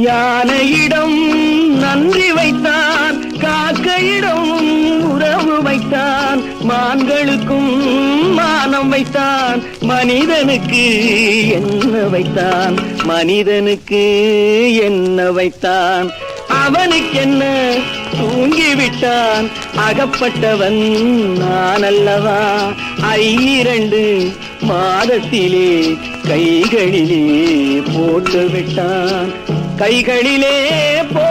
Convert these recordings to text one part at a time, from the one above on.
யானையிடம் நன்றி வைத்தான் காக்கையிடம் உறவு வைத்தான் மான்களுக்கும் மானம் வைத்தான் மனிதனுக்கு என்ன வைத்தான் மனிதனுக்கு என்ன வைத்தான் அவனுக்கென்ன தூங்கிவிட்டான் அகப்பட்டவன் நான் அல்லவா ஐரண்டு மாதத்திலே கைகளிலே போட்டு விட்டான் கைகளிலே போ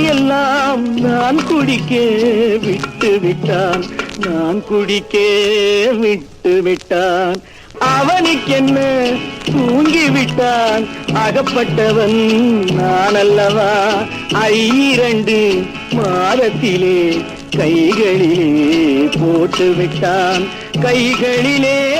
எல்லாம் நான் குடிக்க விட்டு விட்டான். நான் குடிக்க விட்டு விட்டான். அவனுக்கென்ன தூங்கி விட்டான். அகப்பட்டவன் நான் அல்லவா ஐரண்டு மாதத்திலே கைகளிலே போட்டு விட்டான். கைகளிலே